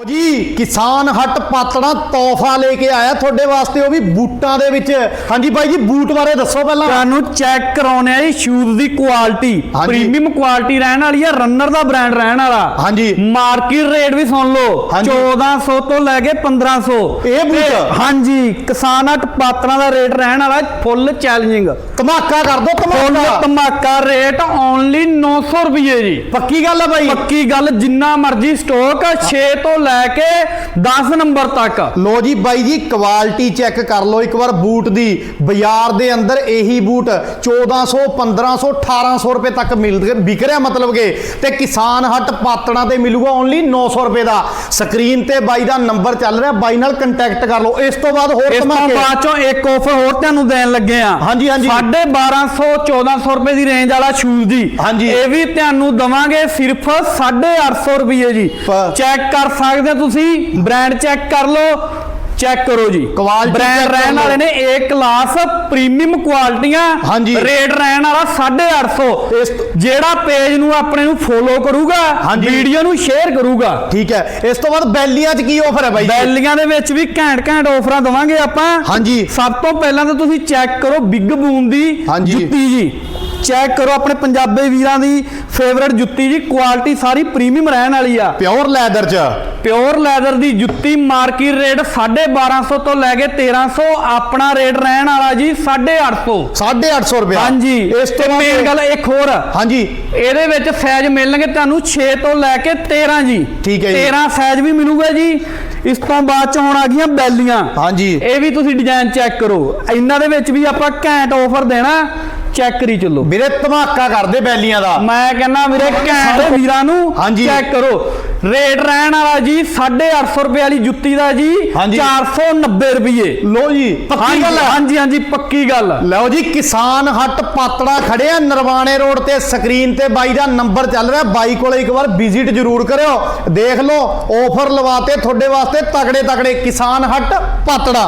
ਜੀ ਕਿਸਾਨ ਹੱਟ ਪਾਤੜਾ ਤੋਹਫਾ ਲੈ ਕੇ ਆਇਆ ਤੁਹਾਡੇ ਵਾਸਤੇ ਉਹ ਵੀ ਬੂਟਾਂ ਦੇ ਵਿੱਚ ਹਾਂਜੀ ਬਾਈ ਜੀ ਬੂਟ ਬਾਰੇ ਦੱਸੋ ਪਹਿਲਾਂ ਤੁਹਾਨੂੰ ਚੈੱਕ ਕਰਾਉਣੇ ਆ ਜੀ ਸ਼ੂਜ਼ ਦੀ ਕੁਆਲਿਟੀ। ਪ੍ਰੀਮੀਅਮ ਕੁਆਲਿਟੀ ਰਹਿਣ ਵਾਲੀ ਆ ਰਨਰ ਦਾ ਬ੍ਰਾਂਡ ਰਹਿਣ ਵਾਲਾ ਹਾਂਜੀ। ਮਾਰਕੀਟ ਰੇਟ ਵੀ ਸੁਣ ਲਓ ਹਾਂਜੀ। 1400 ਤੋਂ ਲੈ ਕੇ 1500 ਇਹ ਬੂਟ? ਹਾਂਜੀ ਕਿਸਾਨਕ ਪਾਤਰਾਂ ਦਾ ਰੇਟ ਰਹਿਣ ਵਾਲਾ ਫੁੱਲ ਚੈਲੰਜਿੰਗ ਧਮਾਕਾ ਕਰ ਦੋ ਧਮਾਕਾ ਧਮਾਕਾ ਰੇਟ ਓਨਲੀ 900 ਰੁਪਏ ਜੀ ਪੱਕੀ ਗੱਲ ਹੈ ਬਾਈ ਪੱਕੀ ਗੱਲ ਜਿੰਨਾ ਮਰਜ਼ੀ ਸਟਾਕ 6 ਤੋਂ ਲੈ ਕੇ 10 ਨੰਬਰ ਤੱਕ। ਲੋ ਜੀ ਬਾਈ ਜੀ ਕੁਆਲਿਟੀ ਚੈੱਕ ਕਰ ਲਓ ਇੱਕ ਵਾਰ ਬੂਟ ਦੀ। ਬਾਜ਼ਾਰ ਦੇ ਅੰਦਰ ਇਹੀ ਬੂਟ 1400 1500 1800 ਰੁਪਏ ਤੱਕ ਮਿਲ ਵਿਕ ਰਿਹਾ ਮਤਲਬ ਕਿ। ਤੇ ਕਿਸਾਨ ਹੱਟ ਪਾਤਣਾ ਤੇ ਮਿਲੂਗਾ ਓਨਲੀ 900 ਰੁਪਏ ਦਾ। ਸਕਰੀਨ ਤੇ ਬਾਈ ਦਾ ਨੰਬਰ ਚੱਲ ਰਿਹਾ ਬਾਈ ਨਾਲ ਕੰਟੈਕਟ ਕਰ ਲਓ। ਇਸ ਤੋਂ ਬਾਅਦ ਹੋਰ ਇਸ ਤੋਂ ਧਮਾਕੇ। ਬਾਅਦ ਚੋਂ ਇੱਕ ਆਫਰ ਹੋਰ ਤੁਹਾਨੂੰ ਦੇਣ ਲੱਗੇ ਆ। ਹਾਂਜੀ, ਹਾਂਜੀ। 1250 1400 ਰੁਪਏ ਦੀ ਰੇਂਜ ਵਾਲਾ ਸ਼ੂਜ਼ ਦੀ। ਹਾਂਜੀ। ਇਹ ਵੀ ਤੁਹਾਨੂੰ ਦਵਾਂਗੇ ਸਿਰਫ 850 ਰੁਪਏ ਜੀ। ਚੈੱਕ ਕਰ ਸਕਦੇ ਹੋ ਤੁਸੀਂ ਬ੍ਰਾਂਡ ਚੈੱਕ ਕਰ ਲਓ ਚੈੱਕ ਕਰੋ ਜੀ ਬ੍ਰਾਂਡ ਰਹਿਣ। ਵਾਲੇ ਨੇ A ਕਲਾਸ ਪ੍ਰੀਮੀਅਮ ਕੁਆਲਿਟੀਆਂ। ਰੇਟ ਰਹਿਣ ਵਾਲਾ 850 ਇਸ ਤੋਂ- ਜਿਹੜਾ ਪੇਜ ਨੂੰ ਆਪਣੇ ਨੂੰ ਫੋਲੋ ਕਰੂਗਾ। ਵੀਡੀਓ ਨੂੰ ਸ਼ੇਅਰ ਕਰੂਗਾ ਠੀਕ ਹੈ ਇਸ ਤੋਂ ਬਾਅਦ ਬੈਲੀਆਂ 'ਚ ਕੀ ਆਫਰ ਹੈ ਬਾਈ? ਬੈਲੀਆਂ ਦੇ ਵਿੱਚ ਵੀ ਘੈਂਟ ਘੈਂਟ ਆਫਰਾਂ ਦਵਾਂਗੇ ਆਪਾਂ ਹਾਂਜੀ। ਸਭ ਤੋਂ ਪਹਿਲਾਂ ਤਾਂ ਤੁਸੀਂ ਚੈੱਕ ਕਰੋ ਬਿੱਗ ਬੂਮ ਦੀ। ਜੁੱਤੀ ਜੀ ਚੈੱਕ ਕਰੋ ਆਪਣੇ ਪੰਜਾਬੀ ਵੀਰਾਂ ਦੀ ਫੇਵਰਟ ਜੁੱਤੀ ਜੀ ਕੁਆਲਿਟੀ ਸਾਰੀ ਪ੍ਰੀਮੀਅਮ ਰਹਿਣ ਵਾਲੀ ਆ। ਪਿਓਰ ਲੈਦਰ 'ਚ। ਪਿਓਰ ਲੈਦਰ ਦੀ ਜੁੱਤੀ ਮਾਰਕੀਟ ਰੇਟ 1250 ਤੋਂ ਲੈ ਕੇ 1300 ਆਪਣਾ ਰੇਟ ਰਹਿਣ ਵਾਲਾ ਜੀ 850 850 ਰੁਪਏ ਹਾਂਜੀ ਇਸ ਤੋਂ ਤੇ ਮੇਨ ਗੱਲ ਇੱਕ ਹੋਰ। ਹਾਂਜੀ। ਇਹਦੇ ਵਿੱਚ ਸਾਈਜ਼ ਮਿਲਣਗੇ ਤੁਹਾਨੂੰ 6 ਤੋਂ ਲੈ ਕੇ 13 ਜੀ। ਠੀਕ ਹੈ ਜੀ। 13 ਸਾਈਜ਼ ਵੀ ਮਿਲੂਗਾ ਜੀ। ਇਸ ਤੋਂ ਬਾਅਦ ਚ ਹੁਣ ਆ ਗਈਆਂ ਬੈਲੀਆਂ। ਹਾਂਜੀ। ਇਹ ਵੀ ਤੁਸੀਂ ਡਿਜ਼ਾਈਨ ਚੈੱਕ ਕਰੋ। ਇਹਨਾਂ ਦੇ ਵਿੱਚ ਵੀ ਆਪਾਂ ਘੈਂਟ ਆਫਰ ਦੇਣਾ। ਚੈੱਕ ਕਰੀ ਚੱਲੋ। ਵੀਰੇ ਧਮਾਕਾ ਕਰਦੇ ਬੈਲੀਆਂ ਦਾ। ਮੈਂ ਕਹਿੰਦਾ ਵੀਰੇ ਘੈਂਟ ਵੀਰਾਂ ਨੂੰ। ਚੈੱਕ ਕਰੋ। ਰੇਟ ਰਹਿਣ ਵਾਲਾ ਜੀ 850 ਰੁਪਏ ਵਾਲੀ ਜੁੱਤੀ ਦਾ ਜੀ ਹਾਂਜੀ। 490 ਰੁਪਏ। ਲੋ ਜੀ ਪੱਕੀ ਗੱਲ ਹਾਂਜੀ ਹਾਂਜੀ ਪੱਕੀ ਗੱਲ ਲਓ ਜੀ ਕਿਸਾਨ ਹੱਟ ਪਾਤੜਾ ਖੜੇ ਆ ਨਰਵਾਣੇ ਰੋਡ ਤੇ ਸਕਰੀਨ ਤੇ ਬਾਈ ਦਾ ਨੰਬਰ ਚੱਲ ਰਿਹਾ। ਬਾਈ ਕੋਲੇ ਇੱਕ ਵਾਰ ਵਿਜ਼ਿਟ ਜ਼ਰੂਰ ਕਰਿਓ। ਦੇਖ ਲਓ ਆਫਰ ਲਵਾਤੇ ਤੁਹਾਡੇ ਵਾਸਤੇ ਤਗੜੇ ਤਗੜੇ ਕਿਸਾਨ ਹੱਟ ਪਾਤੜਾ।